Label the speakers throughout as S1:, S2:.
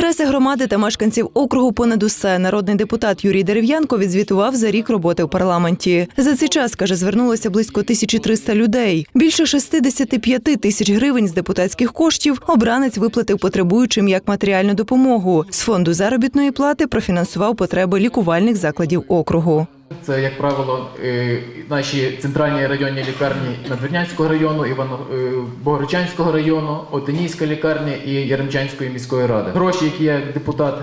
S1: Інтереси громади та мешканців округу понад усе народний депутат Юрій Дерев'янко відзвітував за рік роботи в парламенті. За цей час каже, звернулося близько 1300 людей. Більше 65 тисяч гривень з депутатських коштів обранець виплатив потребуючим як матеріальну допомогу. З фонду заробітної плати профінансував потреби лікувальних закладів округу.
S2: Це, як правило, е, наші центральні районні лікарні Надвірнянського району, е, Богородчанського району, Отинійська лікарня і Яремчанської міської ради. Гроші, які я депутат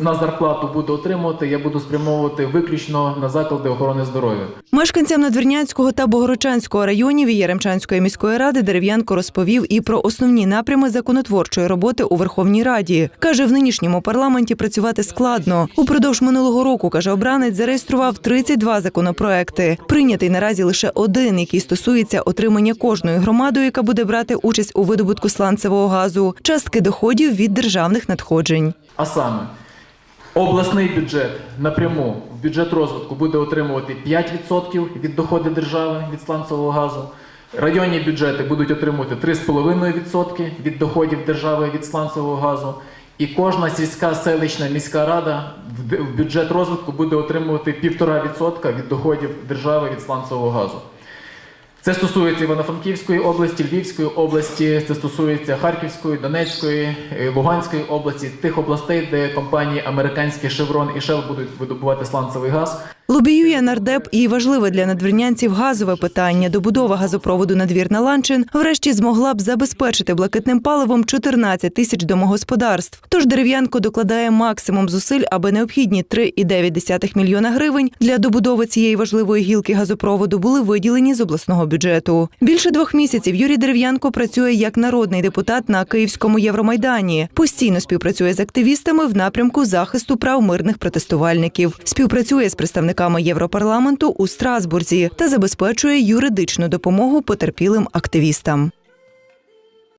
S2: на- зарплату буду отримувати, я буду спрямовувати виключно на заклади охорони здоров'я.
S1: Мешканцям Надвірнянського та Богородчанського районів і Яремчанської міської ради Дерев'янко розповів і про основні напрями законотворчої роботи у Верховній Раді. Каже, в нинішньому парламенті працювати складно. Упродовж минулого року, каже обранець, зареєстрував 32 законопроекти. Прийнятий наразі лише один, який стосується отримання кожною громадою, яка буде брати участь у видобутку сланцевого газу, частки доходів від державних надходжень.
S2: А саме, обласний бюджет напряму в бюджет розвитку буде отримувати 5% від доходу держави від сланцевого газу. Районні бюджети будуть отримувати 3,5% від доходів держави від сланцевого газу. І кожна сільська селищна міська рада в бюджет розвитку буде отримувати 1,5% від доходів держави від сланцевого газу. Це стосується Івано-Франківської області, Львівської області, це стосується Харківської, Донецької, е, Луганської області, тих областей, де компанії американські Chevron і Shell будуть видобувати сланцевий газ.
S1: Лобіює нардеп і важливе для надвірнянців газове питання. Добудова газопроводу надвірна Ланчин врешті змогла б забезпечити блакитним паливом 14 тисяч домогосподарств. Тож дерев'янко докладає максимум зусиль, аби необхідні 3,9 мільйона гривень для добудови цієї важливої гілки газопроводу були виділені з обласного бюджету. Більше двох місяців Юрій Дерев'янко працює як народний депутат на Київському Євромайдані. Постійно співпрацює з активістами в напрямку захисту прав мирних протестувальників. Співпрацює з представниками Європарламенту у Страсбурзі та забезпечує юридичну допомогу потерпілим активістам.